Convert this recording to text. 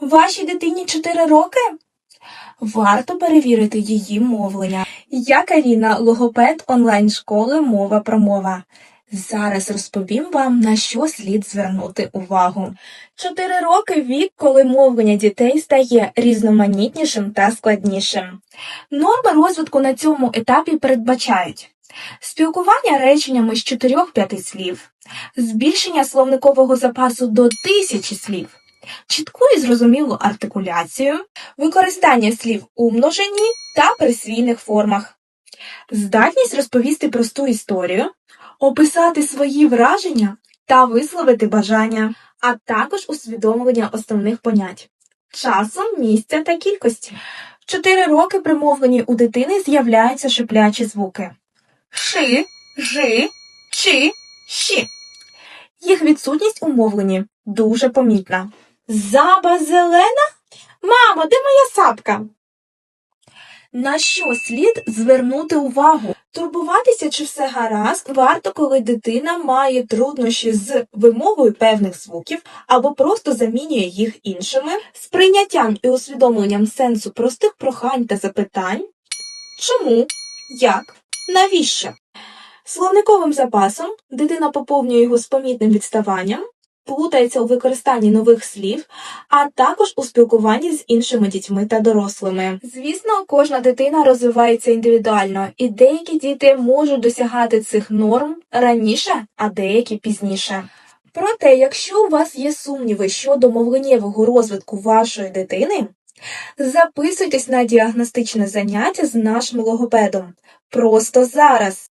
Вашій дитині 4 роки? Варто перевірити її мовлення. Я Каріна, логопед онлайн-школи Мова про мова. Зараз розповім вам, на що слід звернути увагу. Чотири роки вік, коли мовлення дітей стає різноманітнішим та складнішим. Норми розвитку на цьому етапі передбачають спілкування реченнями з 4-5 слів, збільшення словникового запасу до тисячі слів, чітку і зрозумілу артикуляцію, використання слів у множині та присвійних формах, здатність розповісти просту історію, описати свої враження та висловити бажання, а також усвідомлення основних понять часу, місця та кількості. 4 роки при мовленні у дитини з'являються шиплячі звуки ши, жи, чи, щі. Їх відсутність у мовленні дуже помітна. Заба зелена? Мамо, де моя сапка? На що слід звернути увагу? Турбуватися, чи все гаразд, варто, коли дитина має труднощі з вимовою певних звуків або просто замінює їх іншими, з прийняттям і усвідомленням сенсу простих прохань та запитань. Чому? Як? Навіщо? Словниковим запасом дитина поповнює його з помітним відставанням, плутається у використанні нових слів, а також у спілкуванні з іншими дітьми та дорослими. Звісно, кожна дитина розвивається індивідуально, і деякі діти можуть досягати цих норм раніше, а деякі пізніше. Проте, якщо у вас є сумніви щодо мовленнєвого розвитку вашої дитини, записуйтесь на діагностичне заняття з нашим логопедом просто зараз.